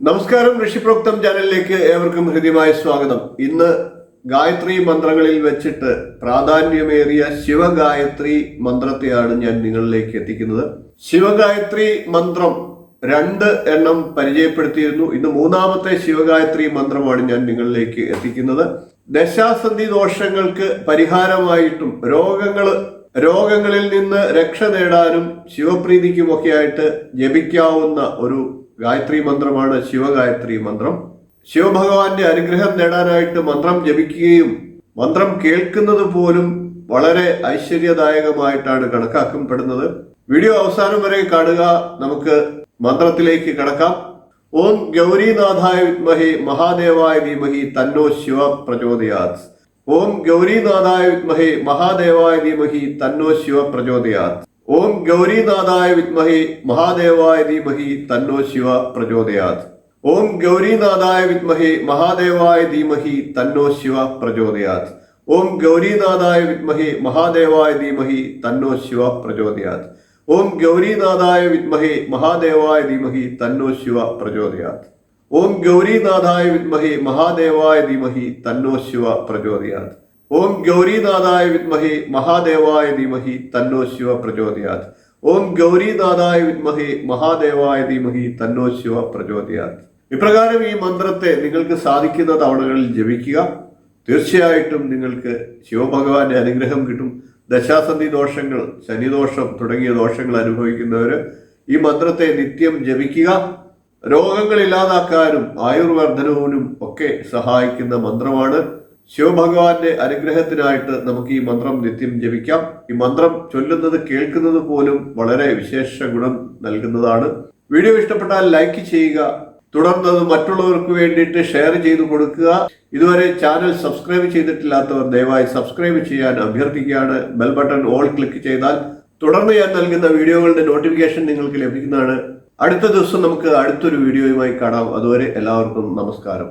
നമസ്കാരം ഋഷിപ്രോക്തം ചാനലിലേക്ക് ഏവർക്കും ഹൃദ്യമായ സ്വാഗതം. ഇന്ന് ഗായത്രി മന്ത്രങ്ങളിൽ വെച്ചിട്ട് പ്രാധാന്യമേറിയ ശിവഗായത്രി മന്ത്രത്തെയാണ് ഞാൻ നിങ്ങളിലേക്ക് എത്തിക്കുന്നത്. ശിവഗായത്രി മന്ത്രം രണ്ട് എണ്ണം പരിചയപ്പെടുത്തിയിരുന്നു. ഇന്ന് മൂന്നാമത്തെ ശിവഗായത്രി മന്ത്രമാണ് ഞാൻ നിങ്ങളിലേക്ക് എത്തിക്കുന്നത്. ദശാസന്ധി ദോഷങ്ങൾക്ക് പരിഹാരമായിട്ടും രോഗങ്ങൾ രോഗങ്ങളിൽ നിന്ന് രക്ഷ നേടാനും ശിവപ്രീതിക്കുമൊക്കെയായിട്ട് ജപിക്കാവുന്ന ഒരു ഗായത്രി മന്ത്രമാണ് ശിവഗായത്രി മന്ത്രം. ശിവഭഗവാന്റെ അനുഗ്രഹം നേടാനായിട്ട് മന്ത്രം ജപിക്കുകയും മന്ത്രം കേൾക്കുന്നത് പോലും വളരെ ഐശ്വര്യദായകമായിട്ടാണ് കണക്കാക്കപ്പെടുന്നത്. വീഡിയോ അവസാനം വരെ കാണുക. നമുക്ക് മന്ത്രത്തിലേക്ക് കടക്കാം. ഓം ഗൗരീനാഥായ വിദ്മഹി മഹാദേവായ ധീമഹി തന്നോ ശിവ പ്രചോദയാത്. ഓം ഗൗരീനാഥായ വിദ്മഹി മഹാദേവായ ധീമഹി തന്നോ ശിവ പ്രചോദയാത്. ഓം ഗൗരീനാഥായ വിദ്മഹി മഹാദേവായ ധീമഹി തന്നോ ശിവ പ്രചോദയാത്. ഓം ഗൗരീനാഥായ വിദ്മഹി മഹാദേവായ ധീമഹി തന്നോ ശിവ പ്രചോദയാത്. ഓം ഗൗരീനാഥായ വിദ്മഹി മഹാദേവായ ധീമഹി തന്നോ ശിവ പ്രചോദയാത്. ഓം ഗൗരീനാഥായ വിദ്മഹി മഹാദേവായ ധീമഹി തന്നോ ശിവ പ്രചോദയാത്. ഓം ഗൗരീനാഥായ വിദ്മഹി മഹാദേവായ ധീമഹി തന്നോ ശിവ പ്രചോദയാത്. ഓം ഗൗരീനാഥായ വിദ്മഹി മഹാദേവായ ധീമഹി തന്നോ ശിവ പ്രചോദയാത്. ഓം ഗൗരീനാഥായ വിദ്മഹി മഹാദേവായ ധീമഹി തന്നോ ശിവ പ്രചോദയാത്. ഇപ്രകാരം ഈ മന്ത്രത്തെ നിങ്ങൾക്ക് സാധിക്കുന്ന തവണകളിൽ ജപിക്കുക. തീർച്ചയായിട്ടും നിങ്ങൾക്ക് ശിവഭഗവാന്റെ അനുഗ്രഹം കിട്ടും. ദശാസന്ധി ദോഷങ്ങൾ ശനിദോഷം തുടങ്ങിയ ദോഷങ്ങൾ അനുഭവിക്കുന്നവർ ഈ മന്ത്രത്തെ നിത്യം ജപിക്കുക. രോഗങ്ങൾ ഇല്ലാതാക്കാനും ആയുർവർദ്ധനവിനും ഒക്കെ സഹായിക്കുന്ന മന്ത്രമാണ് ശിവഭഗവാന്റെ അനുഗ്രഹത്തിനായിട്ട് നമുക്ക് ഈ മന്ത്രം നിത്യം ജപിക്കാം. ഈ മന്ത്രം ചൊല്ലുന്നത് കേൾക്കുന്നത് പോലും വളരെ വിശേഷ ഗുണം നൽകുന്നതാണ്. വീഡിയോ ഇഷ്ടപ്പെട്ടാൽ ലൈക്ക് ചെയ്യുക. തുടർന്നത് മറ്റുള്ളവർക്ക് വേണ്ടിയിട്ട് ഷെയർ ചെയ്തു കൊടുക്കുക. ഇതുവരെ ചാനൽ സബ്സ്ക്രൈബ് ചെയ്തിട്ടില്ലാത്തവർ ദയവായി സബ്സ്ക്രൈബ് ചെയ്യാൻ അഭ്യർത്ഥിക്കുകയാണ്. ബെൽ ബട്ടൺ ഓൾ ക്ലിക്ക് ചെയ്താൽ തുടർന്ന് ഞാൻ നൽകുന്ന വീഡിയോകളുടെ നോട്ടിഫിക്കേഷൻ നിങ്ങൾക്ക് ലഭിക്കുന്നതാണ്. അടുത്ത ദിവസം നമുക്ക് അടുത്തൊരു വീഡിയോയുമായി കാണാം. അതുവരെ എല്ലാവർക്കും നമസ്കാരം.